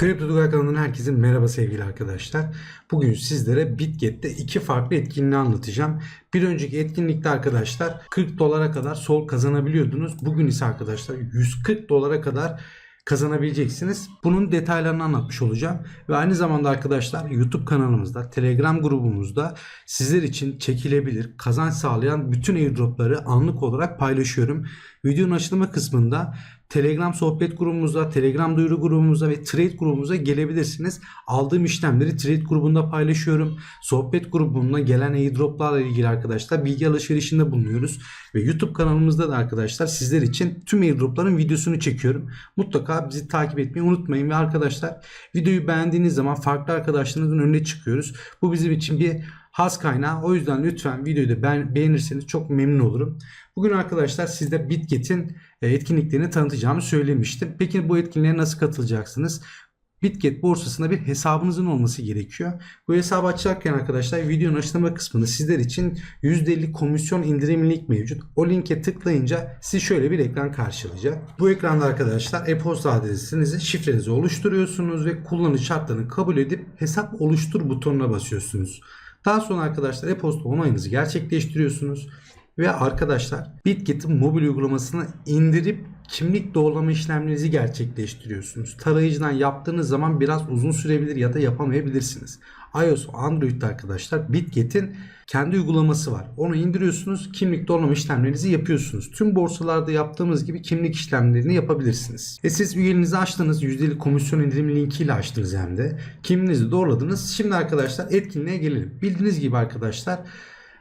Kripto Tugay kanalından herkese merhaba sevgili arkadaşlar. Bugün sizlere Bitget'te iki farklı etkinliği anlatacağım. Bir önceki etkinlikte arkadaşlar 40 dolara kadar sol kazanabiliyordunuz. Bugün ise arkadaşlar 140 dolara kadar kazanabileceksiniz. Bunun detaylarını anlatmış olacağım. Ve aynı zamanda arkadaşlar YouTube kanalımızda, Telegram grubumuzda sizler için çekilebilir, kazanç sağlayan bütün airdropları anlık olarak paylaşıyorum. Videonun açılımı kısmında Telegram sohbet grubumuza, Telegram duyuru grubumuza ve trade grubumuza gelebilirsiniz. Aldığım işlemleri trade grubunda paylaşıyorum. Sohbet grubunda gelen airdroplarla ilgili arkadaşlar bilgi alışverişinde bulunuyoruz. Ve YouTube kanalımızda da arkadaşlar sizler için tüm airdropların videosunu çekiyorum. Mutlaka bizi takip etmeyi unutmayın ve arkadaşlar videoyu beğendiğiniz zaman farklı arkadaşlarınızın önüne çıkıyoruz. Bu bizim için bir haz kaynağı. O yüzden lütfen videoyu da beğenirseniz çok memnun olurum. Bugün arkadaşlar sizde Bitget'in e, etkinliklerini tanıtacağımı söylemiştim. Peki bu etkinliğe nasıl katılacaksınız? Bitget borsasında bir hesabınızın olması gerekiyor. Bu hesabı açarken arkadaşlar videonun açıklama kısmında sizler için %50 komisyon indirim link mevcut. O linke tıklayınca sizi şöyle bir ekran karşılayacak. Bu ekranda arkadaşlar e-posta adresinizi, şifrenizi oluşturuyorsunuz ve kullanıcı şartlarını kabul edip hesap oluştur butonuna basıyorsunuz. Daha sonra arkadaşlar e-posta onayınızı gerçekleştiriyorsunuz. Ve arkadaşlar Bitget'in mobil uygulamasını indirip kimlik doğrulama işlemlerinizi gerçekleştiriyorsunuz. Tarayıcıdan yaptığınız zaman biraz uzun sürebilir ya da yapamayabilirsiniz. iOS, Android'de arkadaşlar Bitget'in kendi uygulaması var. Onu indiriyorsunuz, kimlik doğrulama işlemlerinizi yapıyorsunuz. Tüm borsalarda yaptığımız gibi kimlik işlemlerini yapabilirsiniz. E siz üyeliğinizi açtınız, %50 komisyon indirim linkiyle açtınız hem de. Kimliğinizi doğruladınız. Şimdi arkadaşlar etkinliğe gelelim. Bildiğiniz gibi arkadaşlar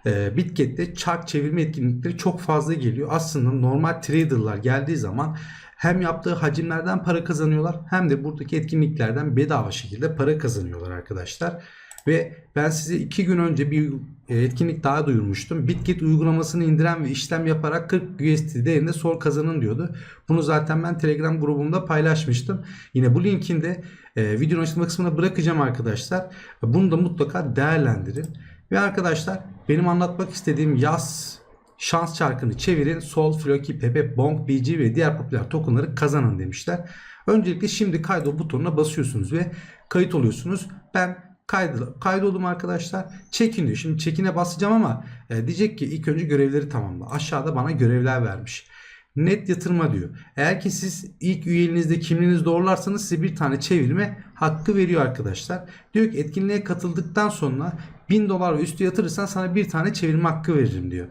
e, Bitget'te çark çevirme etkinlikleri çok fazla geliyor. Aslında normal traderlar geldiği zaman hem yaptığı hacimlerden para kazanıyorlar hem de buradaki etkinliklerden bedava şekilde para kazanıyorlar arkadaşlar. Ve ben size iki gün önce bir e, etkinlik daha duyurmuştum. Bitget uygulamasını indiren ve işlem yaparak 40 USD değerinde sol kazanın diyordu. Bunu zaten ben Telegram grubumda paylaşmıştım. Yine bu linkin de e, videonun açıklama kısmına bırakacağım arkadaşlar. Bunu da mutlaka değerlendirin. Ve arkadaşlar benim anlatmak istediğim yaz şans çarkını çevirin. Sol, Floki, Pepe, Bonk, BG ve diğer popüler tokenları kazanın demişler. Öncelikle şimdi kaydol butonuna basıyorsunuz ve kayıt oluyorsunuz. Ben kaydı, kaydoldum arkadaşlar. Çekin diyor. Şimdi çekine basacağım ama e, diyecek ki ilk önce görevleri tamamla. Aşağıda bana görevler vermiş. Net yatırma diyor. Eğer ki siz ilk üyeliğinizde kimliğinizi doğrularsanız size bir tane çevirme hakkı veriyor arkadaşlar. Diyor ki etkinliğe katıldıktan sonra 1000 dolar üstü yatırırsan sana bir tane çevirme hakkı veririm diyor.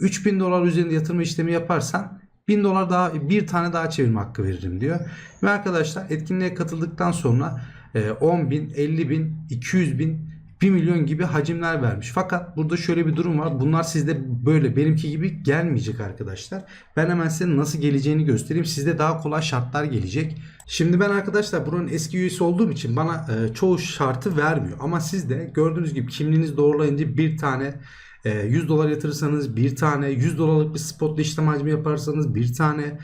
3000 dolar üzerinde yatırma işlemi yaparsan 1000 dolar daha bir tane daha çevirme hakkı veririm diyor. Ve arkadaşlar etkinliğe katıldıktan sonra 10 bin, 50 bin, 200 bin, 1 milyon gibi hacimler vermiş. Fakat burada şöyle bir durum var. Bunlar sizde böyle benimki gibi gelmeyecek arkadaşlar. Ben hemen size nasıl geleceğini göstereyim. Sizde daha kolay şartlar gelecek. Şimdi ben arkadaşlar buranın eski üyesi olduğum için bana e, çoğu şartı vermiyor. Ama sizde gördüğünüz gibi kimliğiniz doğrulayınca bir tane 100 dolar yatırırsanız bir tane 100 dolarlık bir spotla işlem hacmi yaparsanız bir tane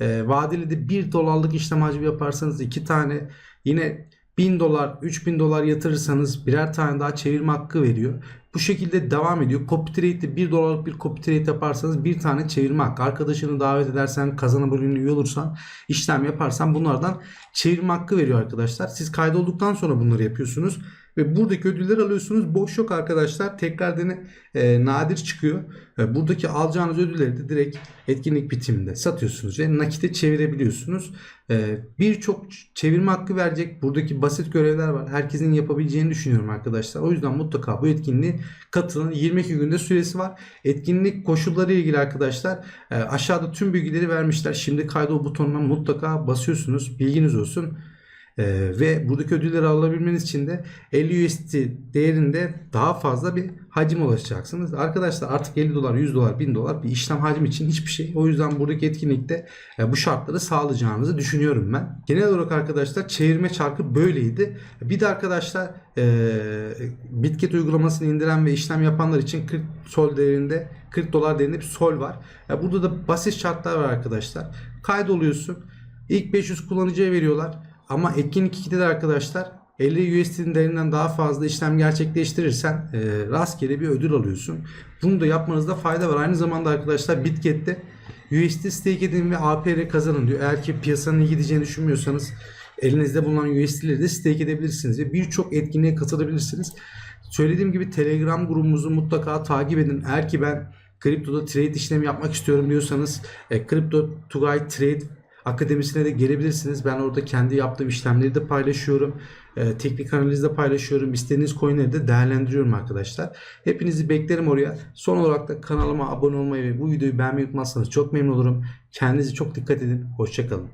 e, vadeli de 1 dolarlık işlem hacmi yaparsanız iki tane yine 1000 dolar 3000 dolar yatırırsanız birer tane daha çevirme hakkı veriyor. Bu şekilde devam ediyor. Copy trade'de 1 dolarlık bir copy trade yaparsanız bir tane çevirme hakkı. Arkadaşını davet edersen kazanabilir üye olursan işlem yaparsan bunlardan çevirme hakkı veriyor arkadaşlar. Siz kaydolduktan sonra bunları yapıyorsunuz. Ve buradaki ödülleri alıyorsunuz. Boş yok arkadaşlar. Tekrar dene e, nadir çıkıyor. E, buradaki alacağınız ödülleri de direkt etkinlik bitiminde satıyorsunuz ve nakite çevirebiliyorsunuz. E, Birçok çevirme hakkı verecek. Buradaki basit görevler var. Herkesin yapabileceğini düşünüyorum arkadaşlar. O yüzden mutlaka bu etkinliğe katılın. 22 günde süresi var. Etkinlik koşulları ilgili arkadaşlar e, aşağıda tüm bilgileri vermişler. Şimdi kaydol butonuna mutlaka basıyorsunuz. Bilginiz olsun. Ee, ve buradaki ödülleri alabilmeniz için de 50 USD değerinde daha fazla bir hacim ulaşacaksınız. Arkadaşlar artık 50 dolar, 100 dolar, 1000 dolar bir işlem hacmi için hiçbir şey. O yüzden buradaki etkinlikte e, bu şartları sağlayacağınızı düşünüyorum ben. Genel olarak arkadaşlar çevirme çarkı böyleydi. Bir de arkadaşlar e, Bitget uygulamasını indiren ve işlem yapanlar için 40 sol değerinde 40 dolar değerinde bir sol var. E, burada da basit şartlar var arkadaşlar. Kaydoluyorsun. İlk 500 kullanıcıya veriyorlar. Ama etkinlik 2'de de arkadaşlar 50 USD'nin değerinden daha fazla işlem gerçekleştirirsen e, rastgele bir ödül alıyorsun. Bunu da yapmanızda fayda var. Aynı zamanda arkadaşlar Bitget'te USD stake edin ve APR kazanın diyor. Eğer ki piyasanın iyi gideceğini düşünmüyorsanız Elinizde bulunan USD'leri de stake edebilirsiniz ve birçok etkinliğe katılabilirsiniz. Söylediğim gibi Telegram grubumuzu mutlaka takip edin. Eğer ki ben kriptoda trade işlemi yapmak istiyorum diyorsanız e, Crypto Tugay Trade Akademisine de gelebilirsiniz. Ben orada kendi yaptığım işlemleri de paylaşıyorum. E, teknik analiz de paylaşıyorum. İstediğiniz coinleri de değerlendiriyorum arkadaşlar. Hepinizi beklerim oraya. Son olarak da kanalıma abone olmayı ve bu videoyu beğenmeyi unutmazsanız çok memnun olurum. Kendinize çok dikkat edin. Hoşçakalın.